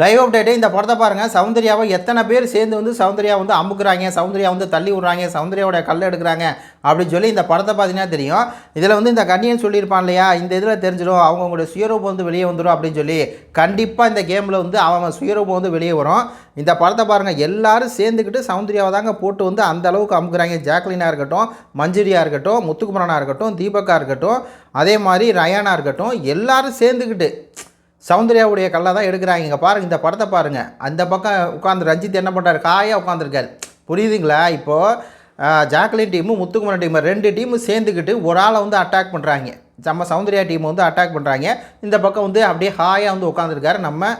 Live update இந்த படத்தை பாருங்கள் சௌந்தர்யாவை எத்தனை பேர் சேர்ந்து வந்து சௌந்தர்யா வந்து அமுக்குறாங்க சௌந்தர்யா வந்து தள்ளி விட்றாங்க சௌந்தர்யாவோட கல் எடுக்கிறாங்க அப்படின்னு சொல்லி இந்த படத்தை பார்த்தீங்கன்னா தெரியும். இதில் வந்து இந்த கண்ணியன் சொல்லியிருப்பான் இல்லையா? இந்த இதில் தெரிஞ்சிடும். அவங்கவுங்களோட சுயரூபம் வந்து வெளியே வந்துடும் அப்படின்னு சொல்லி கண்டிப்பாக இந்த கேமில் வந்து அவன் சுயரூபம் வந்து வெளியே வரும். இந்த படத்தை பாருங்கள் எல்லாரும் சேர்ந்துக்கிட்டு சௌந்தர்யாவை தாங்க போட்டு வந்து அந்த அளவுக்கு அமுக்குறாங்க. ஜாக்லினாக இருக்கட்டும் மஞ்சுரியா இருக்கட்டும் முத்துக்குமரனாக இருக்கட்டும் தீபக்கா இருக்கட்டும் அதே மாதிரி ரயானா இருக்கட்டும் எல்லாரும் சேர்ந்துக்கிட்டு சௌந்தர்யாவுடைய கல்லை தான் எடுக்கிறாங்க. இங்கே பாருங்கள் இந்த படத்தை பாருங்கள் அந்த பக்கம் உட்காந்து ரஞ்சித் என்ன பண்ணுறாரு காயாக உட்காந்துருக்காரு புரியுதுங்களா? இப்போது ஜாக்லின் டீமு முத்துக்குமரன் டீமு ரெண்டு டீமும் சேர்ந்துக்கிட்டு ஒரு ஆளை வந்து அட்டாக் பண்ணுறாங்க நம்ம சௌந்தர்யா டீம் வந்து அட்டாக் பண்ணுறாங்க இந்த பக்கம் வந்து அப்படியே ஹாயாக வந்து உட்காந்துருக்காரு நம்ம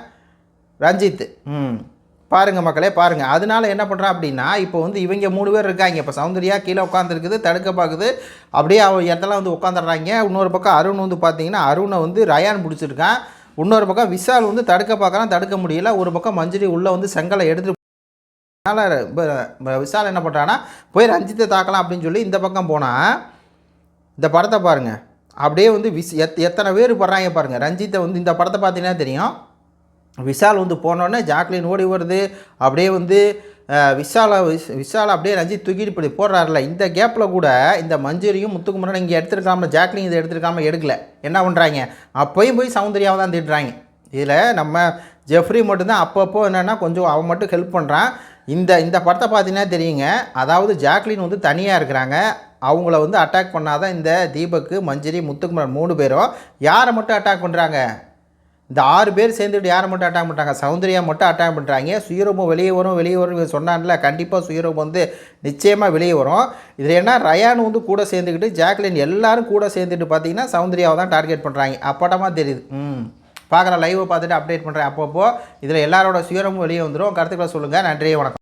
ரஞ்சித். ம். பாருங்கள் மக்களே பாருங்கள் அதனால என்ன பண்ணுறான் அப்படின்னா இப்போ வந்து இவங்க மூணு பேர் இருக்காங்க. இப்போ சௌந்தர்யா கீழே உட்காந்துருக்குது தடுக்க பார்க்குது அப்படியே அவ இடத்துல வந்து உட்காந்துடுறாங்க இன்னொரு பக்கம் அருண் வந்து பார்த்தீங்கன்னா அருணை வந்து ரயான் பிடிச்சிருக்கான். இன்னொரு பக்கம் விஷால் வந்து தடுக்க பார்க்குறான் தடுக்க முடியல. ஒரு பக்கம் மஞ்சுரி உள்ளே வந்து செங்கலை எடுத்து அதனால் விஷால் என்ன பண்ணுறான்னா போய் ரஞ்சித்தை தாக்கலாம் அப்படின்னு சொல்லி இந்த பக்கம் போனால் இந்த படத்தை பாருங்கள் அப்படியே வந்து விஸ் எத் எத்தனை பேர் படுறாங்க பாருங்கள் ரஞ்சித்தை வந்து இந்த படத்தை பார்த்தீங்கன்னா தெரியும். விஷால் வந்து போனோடனே ஜாக்லின் ஓடி வருது. அப்படியே வந்து விஷாலை விஷ் விஷாலை அப்படியே ரஞ்சித் தூக்கிட்டு இப்படி போடுறாருல இந்த கேப்பில் கூட இந்த மஞ்சரியும் முத்துக்குமரன் இங்கே எடுத்துருக்காமல் ஜாக்லிங் இதை எடுத்துருக்காமல் எடுக்கல. என்ன பண்ணுறாங்க அப்போயும் போய் சௌந்தர்யாவை தான் திட்டுறாங்க இதில் நம்ம ஜெஃப்ரி மட்டும்தான் அப்பப்போ என்னென்னா கொஞ்சம் அவன் மட்டும் ஹெல்ப் பண்ணுறான் இந்த இந்த படத்தை பார்த்தீங்கன்னா தெரியுங்க. அதாவது ஜாக்லின் வந்து தனியாக இருக்கிறாங்க. அவங்கள வந்து அட்டாக் பண்ணாதான் இந்த தீபக்கு மஞ்சரி முத்துக்குமரன் மூணு பேரும் யாரை மட்டும் அட்டாக் பண்ணுறாங்க இந்த ஆறு பேர் சேர்ந்துட்டு யாரை மட்டும் அட்டாக் பண்ணுறாங்க சௌந்தர்யா மட்டும் அட்டாக் பண்ணுறாங்க சுயரூபம் வெளியே வரும் வெளியே வரும் சொன்னான்ல கண்டிப்பாக சுயரூபம் வந்து நிச்சயமாக வெளியே வரும். இதில் என்ன? ரயான் வந்து கூட சேர்ந்துக்கிட்டு ஜாக்லின் எல்லாரும் கூட சேர்ந்துட்டு பார்த்தீங்கன்னா சௌந்தர்யாவை தான் டார்கெட் பண்ணுறாங்க அப்பட்டமாக தெரியுது. ம். பார்க்குற லைவை பார்த்துட்டு அப்டேட் பண்ணுறேன் அப்பப்போ இதில் எல்லாரோட சுயரமும் வெளியே வந்துடும் கருத்துக்களை சொல்லுங்கள் நன்றி வணக்கம்.